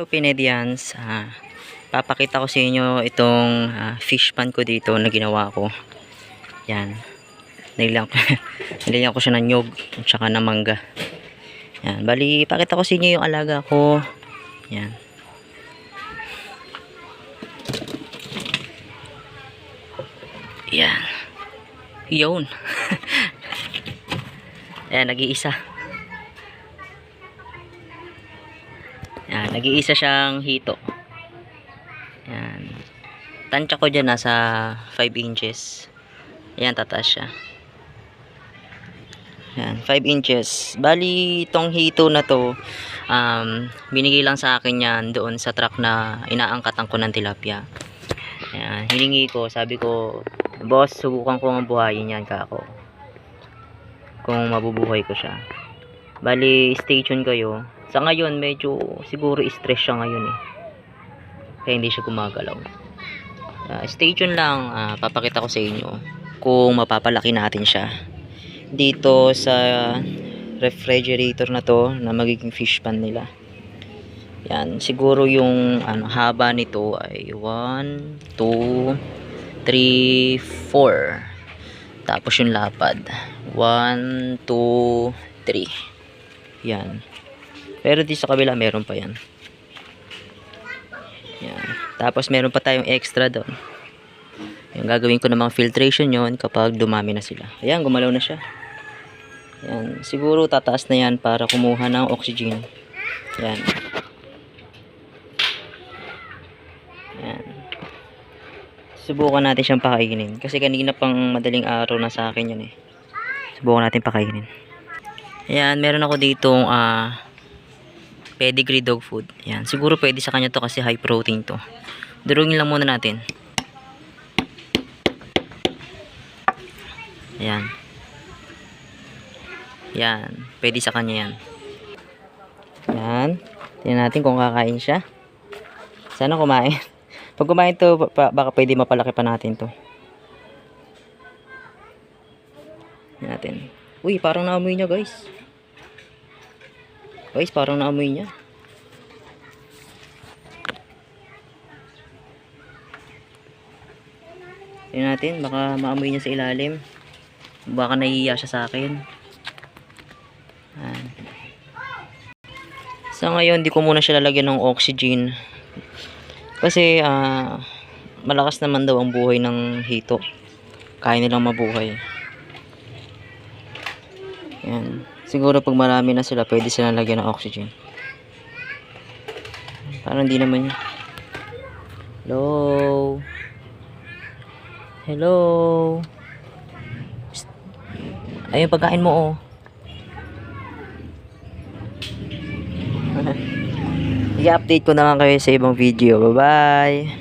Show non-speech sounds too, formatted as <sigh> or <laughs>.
Hello Pinedians, ah, papakita ko sa inyo itong ah, fish pan ko dito na ginawa ko. Yan. Nilagyan ko, <laughs> nilagyan ko siya ng nyog at saka ng mangga. Yan. Bali, pakita ko sa inyo yung alaga ko. Yan. Yan. Yun. <laughs> Yan, nag-iisa. Nag-iisa siyang hito. Yan. Tansya ko dyan nasa 5 inches. Yan, tataas siya. Yan, 5 inches. Bali, itong hito na to, um, binigay lang sa akin yan doon sa truck na inaangkatan ko ng tilapia. Yan, hiningi ko, sabi ko, boss, subukan ko ang buhayin yan kako. Kung mabubuhay ko siya. Bali, stay tuned kayo. Sa ngayon, medyo siguro stress siya ngayon eh. Kaya hindi siya gumagalaw. Ah, stay tuned lang, ah, papakita ko sa inyo kung mapapalaki natin siya. Dito sa refrigerator na to na magiging fish pan nila. Yan, siguro yung ano, haba nito ay 1, 2, 3, 4. Tapos yung lapad. 1, 2, 3. Yan. Pero di sa kabila meron pa yan. Yan. Tapos meron pa tayong extra doon. Yung gagawin ko ng mga filtration yon kapag dumami na sila. Ayan, gumalaw na siya. Yan. Siguro tataas na yan para kumuha ng oxygen. Yan. Yan. Subukan natin siyang pakainin. Kasi kanina pang madaling araw na sa akin yun eh. Subukan natin pakainin. Ayan, meron ako ditong ah pedigree dog food. Ayan, siguro pwede sa kanya to kasi high protein to. Durugin lang muna natin. Ayan. Yan, pwede sa kanya yan. Yan. Tingnan natin kung kakain siya. Sana kumain. <laughs> Pag kumain to, ba- baka pwede mapalaki pa natin to. Tingnan natin. Uy, parang naamoy niya guys. Guys, parang naamoy niya. Tingnan natin, baka maamoy niya sa ilalim. Baka nahihiya siya sa akin. Ayan. Sa ngayon, di ko muna siya lalagyan ng oxygen. Kasi, ah, malakas naman daw ang buhay ng hito. Kaya nilang mabuhay. Yan. Siguro pag marami na sila, pwede sila lagyan ng oxygen. Parang hindi naman yun. Hello? Hello? Psst. Ayun, pagkain mo, oh. <laughs> I-update ko na lang kayo sa ibang video. Bye-bye!